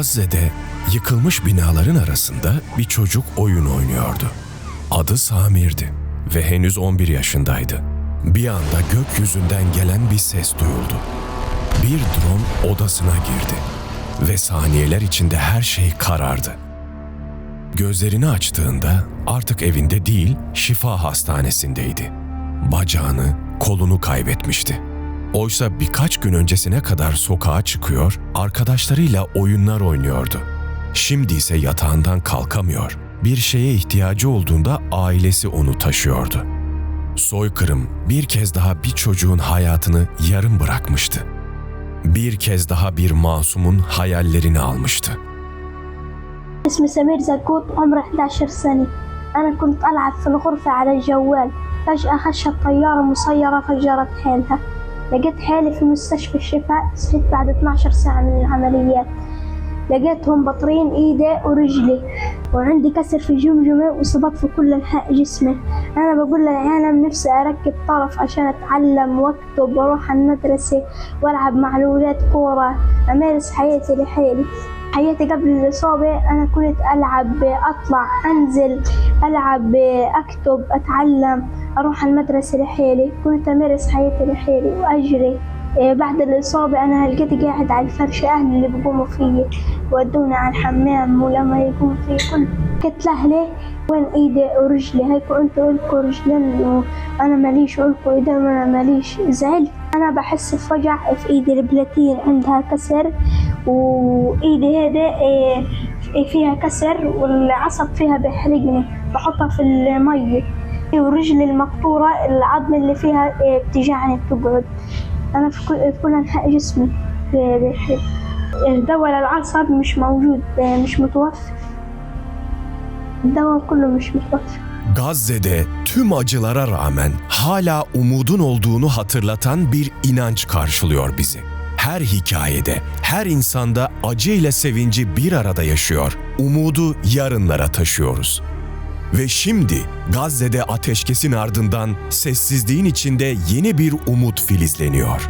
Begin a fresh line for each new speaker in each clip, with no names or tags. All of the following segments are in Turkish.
Gazze'de yıkılmış binaların arasında bir çocuk oyun oynuyordu. Adı Samir'di ve henüz 11 yaşındaydı. Bir anda gökyüzünden gelen bir ses duyuldu. Bir drone odasına girdi ve saniyeler içinde her şey karardı. Gözlerini açtığında artık evinde değil, şifa hastanesindeydi. Bacağını, kolunu kaybetmişti. Oysa birkaç gün öncesine kadar sokağa çıkıyor, arkadaşlarıyla oyunlar oynuyordu. Şimdi ise yatağından kalkamıyor. Bir şeye ihtiyacı olduğunda ailesi onu taşıyordu. Soykırım bir kez daha bir çocuğun hayatını yarım bırakmıştı. Bir kez daha bir masumun hayallerini almıştı.
اسمي سمير زكوت عمري 11 سنة أنا كنت ألعب في الغرفة على الجوال فجأة خشت طيارة مسيرة فجرت حالها لقيت حالي في مستشفى الشفاء صحيت بعد 12 ساعة من العمليات. لقيتهم بطرين إيدي ورجلي. وعندي كسر في جمجمة وإصابات في كل أنحاء جسمي. أنا بقول للعالم نفسي أركب طرف عشان أتعلم وأكتب وأروح المدرسة وألعب مع الولاد كورة أمارس حياتي لحالي. حياتي قبل الإصابة أنا كنت ألعب أطلع أنزل ألعب أكتب أتعلم أروح المدرسة لحالي. كنت أمارس حياتي لحالي وأجري. بعد الإصابة أنا لقيت قاعد على الفرش أهلي اللي بيقوموا فيي ودوني على الحمام ولما يقوم في كل. قلت لأهلي وين إيدي؟ ورجلي هيك أنتوا إلكوا رجلين وأنا ماليش إلكوا إيدين وأنا ماليش. زعلت. أنا بحس بوجع في إيدي البلاتين عندها كسر وإيدي هيدي إيه، فيها كسر والعصب فيها بيحرقني. بحطها في المية ورجلي المقطورة العظم اللي فيها إيه، بتجعني بتقعد. أنا في كل, في كل أنحاء جسمي ب- بيحرق الدواء للعصب مش موجود إيه، مش متوفر الدواء كله مش متوفر
Gazze'de tüm acılara rağmen hala umudun olduğunu hatırlatan bir inanç karşılıyor bizi. Her hikayede, her insanda acı ile sevinci bir arada yaşıyor. Umudu yarınlara taşıyoruz. Ve şimdi Gazze'de ateşkesin ardından sessizliğin içinde yeni bir umut filizleniyor.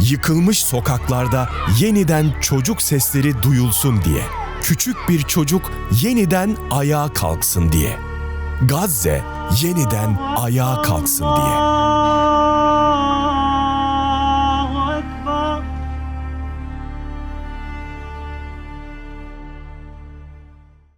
Yıkılmış sokaklarda yeniden çocuk sesleri duyulsun diye. Küçük bir çocuk yeniden ayağa kalksın diye. Gazze yeniden ayağa kalksın diye.